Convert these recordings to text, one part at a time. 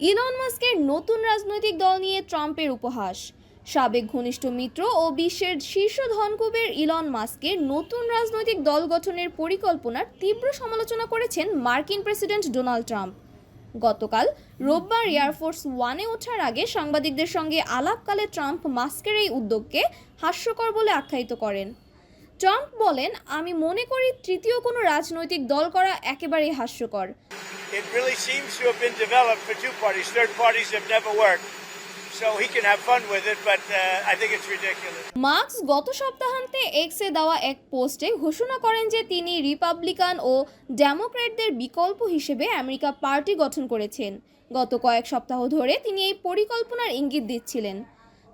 Elon মাস্কের নতুন রাজনৈতিক দল নিয়ে ট্রাম্পের উপহাস। সাবেক ঘনিষ্ঠ মিত্র ও বিশ্বের শীর্ষ ধনকুবের ইলন মাস্কের নতুন রাজনৈতিক দল গঠনের পরিকল্পনার তীব্র সমালোচনা করেছেন মার্কিন প্রেসিডেন্ট ডোনাল্ড ট্রাম্প। গতকাল রোববার এয়ারফোর্স ওয়ানে ওঠার আগে সাংবাদিকদের সঙ্গে আলাপকালে ট্রাম্প মাস্কের এই উদ্যোগকে হাস্যকর বলে আখ্যায়িত করেন। ট্রাম্প বলেন, আমি মনে করি তৃতীয় কোনো রাজনৈতিক দল করা একেবারেই হাস্যকর। it really seems to have been developed for two parties. Third parties have never worked. Marks গত সপ্তাহান্তে এক্স এ দেওয়া এক পোস্টে ঘোষণা করেন যে তিনি রিপাবলিকান ও ডেমোক্র্যাটদের বিকল্প হিসেবে আমেরিকা পার্টি গঠন করেছেন গত কয়েক সপ্তাহ ধরে তিনি এই পরিকল্পনার ইঙ্গিত দিচ্ছিলেন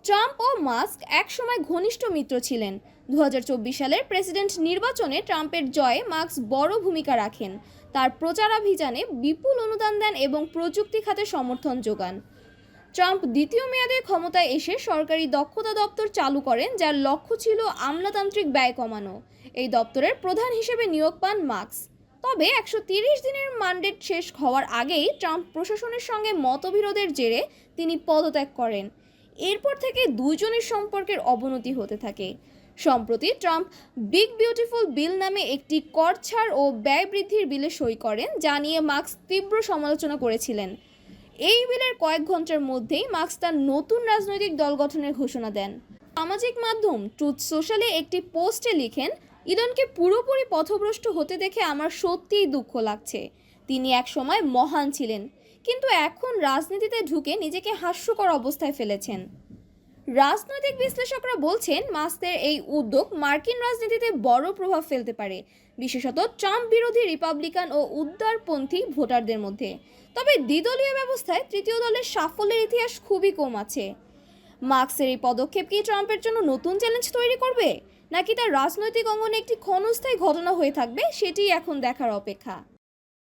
ট্রাম্প ও মাস্ক একসময় ঘনিষ্ঠ মিত্র ছিলেন। দু হাজার চব্বিশ সালের প্রেসিডেন্ট নির্বাচনে ট্রাম্পের জয়ে মার্কস বড় ভূমিকা রাখেন। তার প্রচারাভিযানে বিপুল অনুদান দেন এবং প্রযুক্তি খাতে সমর্থন যোগান। ট্রাম্প দ্বিতীয় মেয়াদে ক্ষমতায় এসে সরকারি দক্ষতা দপ্তর চালু করেন, যার লক্ষ্য ছিল আমলাতান্ত্রিক ব্যয় কমানো। এই দপ্তরের প্রধান হিসেবে নিয়োগ পান মার্কস তবে একশো দিনের ম্যান্ডেট শেষ হওয়ার আগেই ট্রাম্প প্রশাসনের সঙ্গে মতবিরোধের জেরে তিনি পদত্যাগ করেন। এরপর থেকে দুজনের সম্পর্কের অবনতি হতে থাকে। সম্প্রতি ট্রাম্প বিগ বিউটিফুল বিল নামে একটি কর ছাড় ও ব্যয় বৃদ্ধির বিলে সই করেন, যা নিয়ে মার্কস তীব্র সমালোচনা করেছিলেন। এই বিলের কয়েক ঘণ্টার মধ্যেই মার্কস তার নতুন রাজনৈতিক দল গঠনের ঘোষণা দেন। সামাজিক মাধ্যম ট্রুথ সোশ্যালে একটি পোস্টে লিখেন ইলনকে পুরোপুরি পথভ্রষ্ট হতে দেখে আমার সত্যিই দুঃখ লাগছে। তিনি একসময় মহান ছিলেন। কিন্তু এখন রাজনীতিতে ঢুকে নিজেকে হাস্যকর অবস্থায় ফেলেছেন। রাজনৈতিক বিশ্লেষকরা বলছেন, মাস্কের এই উদ্যোগ মার্কিন রাজনীতিতে বড় প্রভাব ফেলতে পারে, বিশেষত ট্রাম্প বিরোধী রিপাবলিকান ও উদারপন্থী ভোটারদের মধ্যে। তবে দ্বিদলীয় ব্যবস্থায় তৃতীয় দলের সাফল্যের ইতিহাস খুবই কম আছে। মার্কসের এই পদক্ষেপ কি ট্রাম্পের জন্য নতুন চ্যালেঞ্জ তৈরি করবে, নাকি তার রাজনৈতিক অঙ্গনে একটি ক্ষণস্থায়ী ঘটনা হয়ে থাকবে সেটি এখন দেখার অপেক্ষা।